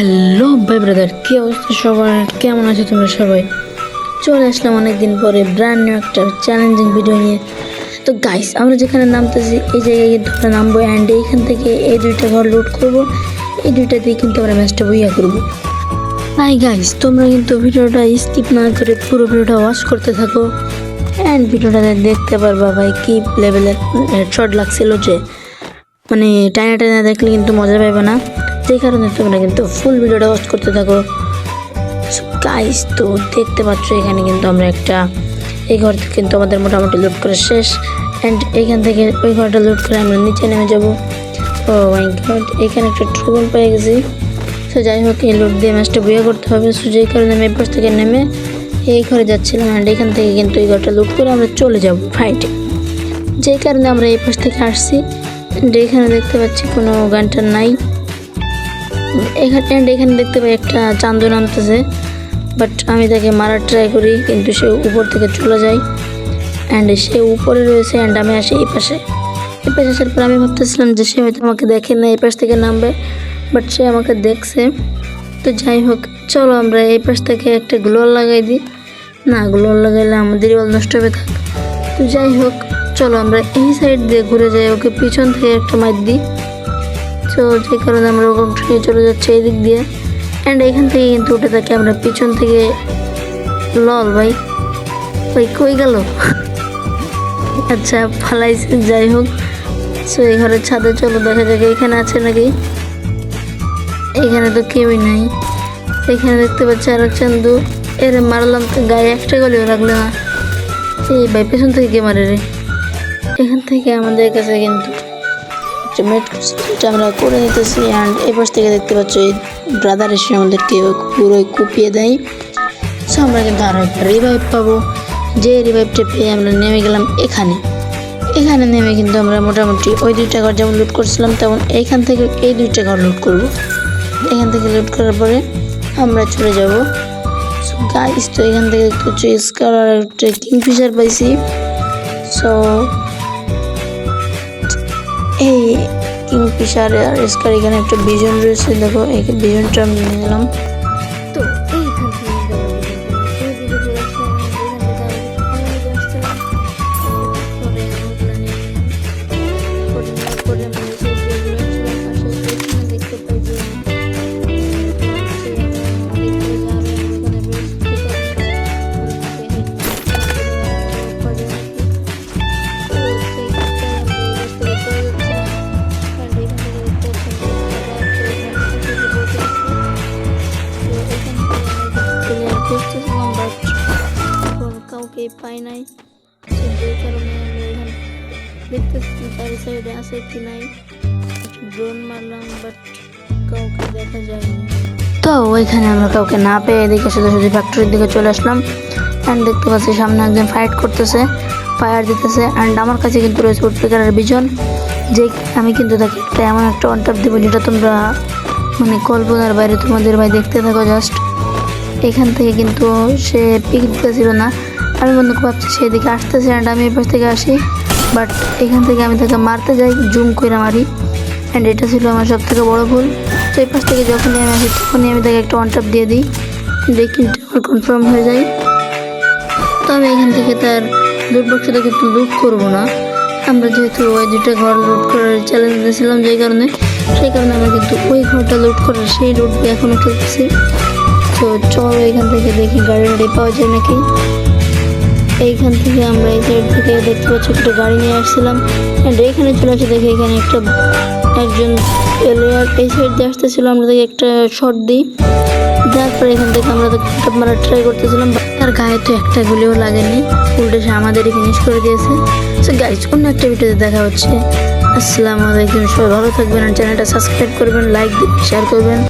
Hello, ভাই brother, কি অবস্থা সবার? কেমন আছো তোমরা সবাই? চলে আসলাম অনেকদিন পরে ব্র্যান্ড নিউ একটা চ্যালেঞ্জিং ভিডিও নিয়ে। তো গাইস আমরা যেখানে নামতেছি, এই জায়গায় কিন্তু আমরা নামবো অ্যান্ড এইখান থেকে এই দুইটা ঘর লুট করব। এই দুইটা দিয়ে কিন্তু আমরা ম্যাচটা বইয়া করব। তাই গাইস তোমরা কিন্তু ভিডিওটা স্কিপ না করে পুরো ভিডিওটা ওয়াচ করতে থাকো। অ্যান্ড ভিডিওটা দেখতে পারবা ভাই, কি লেভেলের হেডশট লাগছিল যে। মানে টাইনা টাইনা দেখলে কিন্তু মজা পাবে না। সেই কারণে তোমরা কিন্তু ফুল ভিডিওটা ওয়াচ করতে থাকো। গাইস তো দেখতে পাচ্ছ এখানে কিন্তু আমরা একটা, এই ঘর কিন্তু আমাদের মোটামুটি লুট করে শেষ। অ্যান্ড এখান থেকে ওই ঘরটা লুট করে আমরা নিচে নেমে যাব। ও মাই গড এখানে একটা ট্রুবন পেয়ে গেছি। তো যাই হোক, এই লুট দিয়ে ম্যাচটা বইয়া করতে হবে। সো যেই কারণে আমি এরপর থেকে নেমে এই ঘরে যাচ্ছিলাম অ্যান্ড এখান থেকে কিন্তু এই ঘরটা লুট করে আমরা চলে যাব ফাইটে যেই কারণে আমরা এই পাশ থেকে আসছি। এখানে দেখতে পাচ্ছি কোনো গানটা নাই। এখানে এখানে দেখতে পাই একটা চান্দু নামতেছে বাট আমি তাকে মারার ট্রাই করি, কিন্তু সে উপর থেকে চলে যায় অ্যান্ড সে উপরে রয়েছে অ্যান্ড আমি আসি এই পাশে। এই পাশে আসার পর আমি ভাবতেছিলাম যে সে হয়তো আমাকে দেখে না, এই পাশ থেকে নামবে বাট সে আমাকে দেখছে। তো যাই হোক, চলো আমরা এই পাশ থেকে একটা গ্লোয়ার লাগাই দিই। না গ্লোয়ার লাগাইলে আমাদেরই বল নষ্ট হবে, থাক। তো যাই হোক, চলো আমরা এই সাইড দিয়ে ঘুরে যাই, ওকে পিছন থেকে একটা মার দিই। তো যে কারণে আমরা ওরকম নিয়ে চলে যাচ্ছি এই দিক দিয়ে। অ্যান্ড এখান থেকে কিন্তু উঠে থাকি আমরা। পিছন থেকে লল ভাই। ওই কই গেল? আচ্ছা ফালাইছে যাই হোক। সো এই ঘরের ছাদে চলো, দেখা যাক এখানে আছে নাকি। এখানে তো কেউই নাই। এখানে দেখতে পাচ্ছি আর চান্দু। এর মারলাম তো গায়ে একটা গলিও লাগল না। এই ভাই, পেছন থেকে কে মারে রে? এখান থেকে আমাদের কাছে কিন্তু একটা মেট যেটা আমরা করে নিতেছি অ্যান্ড এই পাশ থেকে দেখতে পাচ্ছ এই ব্রাদার এসে আমাদেরকে পুরোই কুপিয়ে দেয়। সো আমরা কিন্তু আরও একটা রিভাইভ পাবো। যে রিভাইভটা পেয়ে আমরা নেমে গেলাম এখানে। এখানে নেমে কিন্তু আমরা মোটামুটি ওই দুইটা ঘর যেমন লুট করছিলাম, তেমন এইখান থেকে এই দুইটা ঘর লুট করব। এখান থেকে লুট করার পরে আমরা চলে যাব। গাইস তো এখান থেকে দেখতে পাচ্ছ স্কার আর একটা কিংফিশার পাইছি। সো এই কিংফিশার আর স্কার এখানে একটা বিজন রয়েছে। দেখো এই বিজনটা আমি নিয়ে নিলাম। কাউকে পাই নাই। যে কারণে এখানে দেখতেছি চারি সাইডে আছে কি নাই। ড্রোন মারলাম বাট কাউকে দেখা যায়নি। তো ওইখানে আমরা কাউকে না পেয়ে এদিকে শুধু ফ্যাক্টরির দিকে চলে আসলাম। অ্যান্ড দেখতে পাচ্ছি সামনে একজন ফাইট করতেছে ফায়ার দিতেছে। অ্যান্ড আমার কাছে কিন্তু রয়েছে উৎপিকারের বিজন যে আমি কিন্তু তাকে একটা এমন একটা অন্টাপ দেবো যেটা তোমরা মানে কল্পনার বাইরে তোমাদের ভাই দেখতে থাকো জাস্ট এখান থেকে কিন্তু সে পিক দিতেছিল না। আমি মনে ভাবছি সেদিকে আসতেছে অ্যান্ড আমি এপাশ থেকে আসি। বাট এখান থেকে আমি তাকে মারতে যাই, জুম করে মারি। অ্যান্ড এটা ছিল আমার সব থেকে বড়ো ভুল। তো এই পাশ থেকে যখনই আমি আসি, তখনই আমি তাকে একটা ওয়ান দিয়ে দিই। দেখি আমার কনফার্ম হয়ে যায়। তো আমি এখান থেকে তার লুট বক্সটা কিন্তু লুট করব না। আমরা যেহেতু ওই দুটো ঘর লুট করার চ্যালেঞ্জ দিয়েছিলাম যেই কারণে, সেই কারণে আমরা কিন্তু ওই ঘরটা লুট করার সেই লুট এখনও খেলতেছি। তো চলো এখান থেকে দেখি গাড়ি গাড়ি পাওয়া যায় নাকি। এইখান থেকে আমরা এই সাইড থেকে দেখতে পাচ্ছি একটা গাড়ি নিয়ে আসছিলাম। অ্যান্ড এইখানে চলে আসে দেখে এখানে একটা একজন প্লেয়ার এই সাইড দিয়ে আসতেছিল, আমরা তাকে একটা শট দিই। দেওয়ার পরে এখান থেকে আমরা up মারার ট্রাই করতেছিলাম তার গায়ে তো একটা গুলিও লাগেনি। উল্টে সে আমাদেরই ফিনিশ করে দিয়েছে। সো গাইজ অন্য একটা ভিডিওতে দেখা হচ্ছে। আসসালামু আলাইকুম, সবাই ভালো থাকবেন। আর চ্যানেলটা সাবস্ক্রাইব করবেন লাইক দিবেন শেয়ার করবেন।